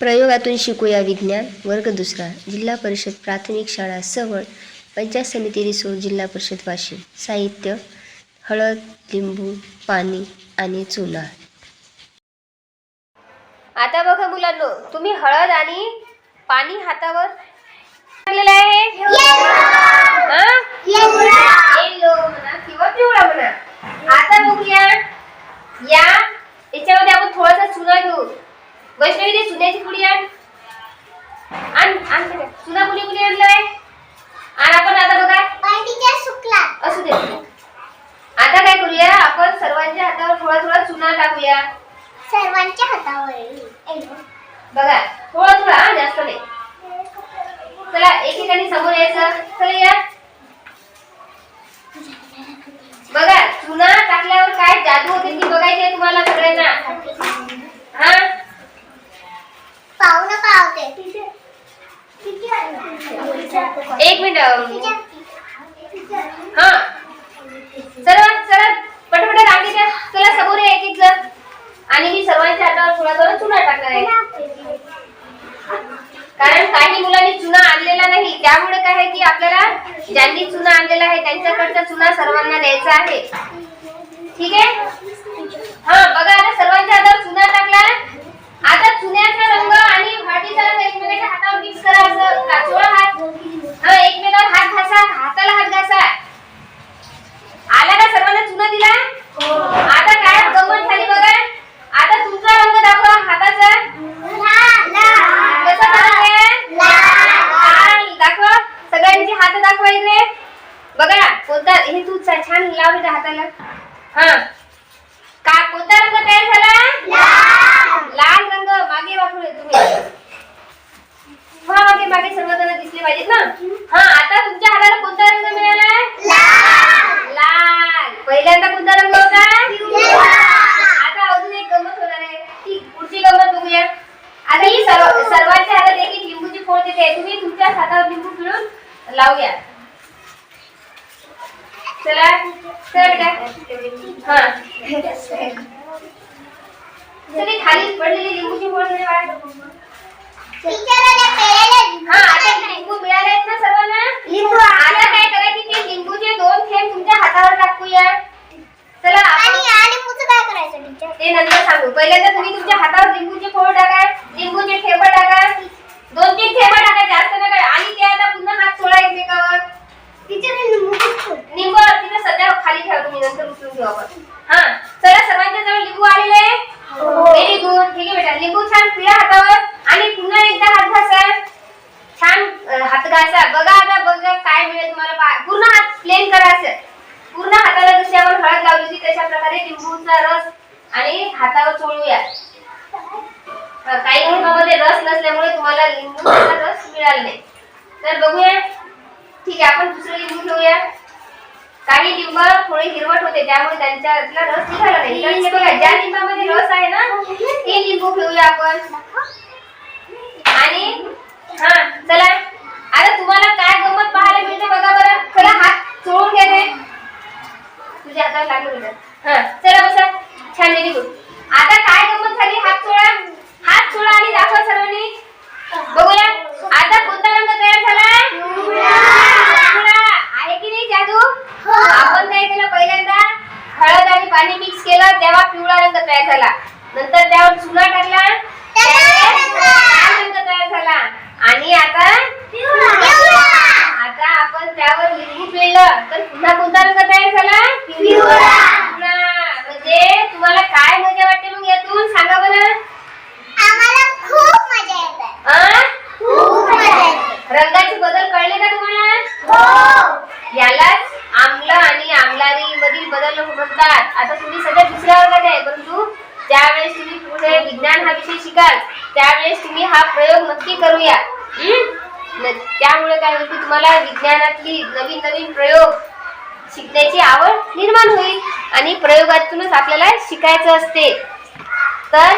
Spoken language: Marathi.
प्रयोगातून शिकूया विज्ञान वर्ग दुसरा जिल्हा परिषद प्राथमिक शाळा सवळ पंचायत समिती रिसोड जिल्हा परिषद वाशिम. साहित्य हळद लिंबू पाणी आणि चुना. आता बघा मुलांनो तुम्ही हळद आणि पाणी हातावर टाकलेलं आहे. हा? येलो म्हणा किंवा पिवळा म्हणा. आता बघूया या. याच्यामध्ये आपण थोडासा चुना घेऊ. वैष्णवी ते चुन्याची पुडी आण. आण आण बेटा. चुना कुणी कुणी आणलाय आणि आपण आता बघा. असू दे. आता काय करूया? आपण सर्वांच्या हातावर थोडा थोडा चुना टाकूया. सर्वांच्या हातावर. बघा थोडा थोडा हा, जास्त नाही चला एकेकाने समोर यायचं चला या बघा चुना टाकल्यावर काय जादू होते ती बघायची आहे तुम्हाला सगळ्यांना हा पाहू ना पावते एक मिनिट हा. चला चला पटपट रांगी द्या चला समोर या एक एक जण. आणि मी सर्वांच्या हातावर थोडा थोडा चुना टाकणार आहे. कारण काही मुलांनी चुना आणलेला नाही. त्यामुळे काय आहे की आपल्याला ज्यांनी चुना आणलेला आहे त्यांच्याकडचा चुना सर्वांना द्यायचा आहे. ठीक आहे? हा बघा आता सर्वांच्या हातावर चुना टाकला. आता चुन्याचा रंग आणि हळदीचा रंग एकमेकांच्या हातावर मिक्स करा असं काचोळा हात हा एकमेकांवर हात घासा हाताला हात घासा आला का सर्वांना चुना दिला आता काय गंमत झाली बघा आता तुमचा रंग दाखवा हाताचा कसा करायचा लाल दाखवा सगळ्यांची इकडे बघा कोणता हे तू छान लाव बेटा हाताला हा. का कोणता रंग तयार झाला? लाल. रंग. मागे वापरू तुम्ही हा मागे मागे सर्वजण दिसले पाहिजेत ना. हा आता तुमच्या हाताला कोणता रंग मिळाला? लाल. पहिल्यांदा कोणता रंग होता? आता अजून एक गंमत होणार आहे. ती पुढची गंमत बघूया. आता ही सर्व सर्वांच्या हातात एक एक लिंबूची फोड देते. तुम्ही तुमच्या हातावर लिंबू पिळून लावूया. चला. चला बेटा हा. चला खाली पडलेली लिंबूची बाळा. हा आता लिंबू मिळाले आहेत ना सर्वांना? लिंबू आता काय करायची ते लिंबूचे दोन थेंब तुमच्या हातावर टाकूया चला आपण काय करायचं टीचर ते नंतर सांगू पहिल्यांदा तुम्ही तुमच्या हातावर लिंबूचे फोड टाका लिंबूचे ठेप टाका दोन तीन ठेप टाका जास्त नका आणि ते आता पुन्हा हात सोडा एकमेकावर टीचर लिंबू लिंबू तिथे सध्या खाली ठेवा तुम्ही नंतर उचलून घेऊ आपण हा चला सर्वांच्या जवळ लिंबू आलेले आहे व्हेरी गुड ठीक आहे बेटा लिंबू छान पिळा हातावर आणि पुन्हा एकदा हात घासा. छान हात घासा. बघा आता बघा काय मिळेल तुम्हाला पहा. पूर्ण हात प्लेन करा पूर्ण हाताला जशी आपण हळद लावली होती तशा प्रकारे लिंबूचा रस आणि हातावर चोळूया. काही लिंबामध्ये रस नसल्यामुळे तुम्हाला लिंबूचा रस मिळाला नाही. तर बघूया. ठीक आहे आपण दुसरं लिंबू घेऊया काही लिंब थोडे हिरवट होते त्यामुळे त्यांच्यातला रस निघाला नाही. तर हे बघा ज्या लिंबामध्ये रस आहे ना ते लिंबू घेऊया आपण आणि हा चला आता तुम्हाला काय गंमत पाहायला मिळते बघा बरं चला हात चोळून घ्या ते तुझ्या हातावर लागलं बेटा हा चला बसा छान व्हेरी गुड आता काय गंमत झाली हात चोळा हात चोळा आणि दाखवा सर्वांनी बघूया आता कोणता रंग तयार झाला पिवळा. आहे की नाही जादू आपण काय केलं पहिल्यांदा हळद आणि पाणी मिक्स केलं तेव्हा पिवळा रंग तयार झाला. नंतर त्यावर चुना टाकला. रंग तयार झाला. आणि आता आता आपण त्यावर लिंबू पिळलं. तर पुन्हा कोणता रंग तयार झाला? पिवळा. म्हणजे तुम्हाला काय मजा वाटते मग यातून? सांगा बरं. आम्हाला खूप मजा येते. आ? खूप मजा येते. रंगाचे बदल कळले का तुम्हाला? हो. यालाच आम्लारी मधील बदल म्हणतात आता तुम्ही सध्या दुसऱ्या वर्गात आहे परंतु ज्यावेळेस तुम्ही पुढे विज्ञान हा विषय शिकाल. त्यावेळेस तुम्ही हा प्रयोग नक्की करूया. त्यामुळे काय होईल की तुम्हाला विज्ञानातली नवीन नवीन प्रयोग शिकण्याची आवड निर्माण होईल आणि प्रयोगातूनच आपल्याला शिकायचं असते. तर